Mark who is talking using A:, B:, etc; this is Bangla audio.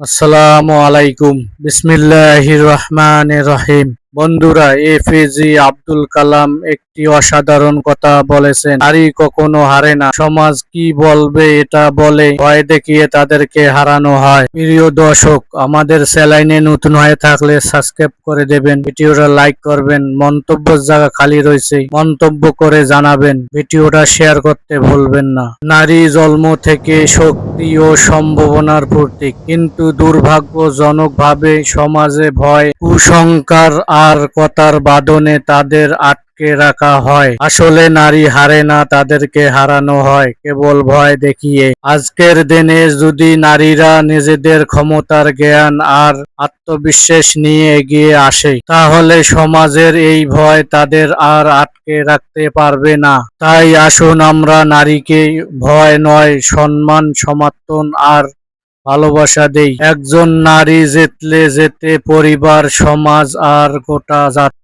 A: আসসালামু আলাইকুম। বিসমিল্লাহির রহমানির রহিম। বন্ধুরা এপিজে আব্দুল কালাম একটি অসাধারণ কথা বলেছেন নারী কখনো হারে না। সমাজ কি বলবে এটা বলে ভয় দেখিয়ে তাদেরকে হারানো হয়। প্রিয় দর্শক, আমাদের চ্যানেলে নতুন হয়ে থাকলে সাবস্ক্রাইব করে দেবেন, ভিডিওটা লাইক করবেন, মন্তব্য জায়গা খালি রয়েছে, মন্তব্য করে জানাবেন, ভিডিওটা শেয়ার করতে ভুলবেন না। নারী জন্ম থেকে শক্তি ও সম্ভাবনার প্রতীক। কিন্তু দুর্ভাগ্যজনকভাবে সমাজে ভয় কুসংস্কার আর কথার বাদনে তাদের আটকে রাখা হয়। আসলে নারী হারে না, তাদেরকে হারানো হয়। কেবল ভয় দেখিয়ে। আজকের দিনে যদি নারীরা নিজেদের ক্ষমতার জ্ঞান আর আত্মবিশ্বাস নিয়ে এগিয়ে আসে, তাহলে সমাজের এই ভয় তাদের আর আটকে রাখতে পারবে না। তাই আসুন আমরা নারীকে ভয় নয়, সম্মান, সমর্থন আর ভালোবাসা দেই। একজন নারী জেতলে যেতে পরিবার, সমাজ আর গোটা জাতি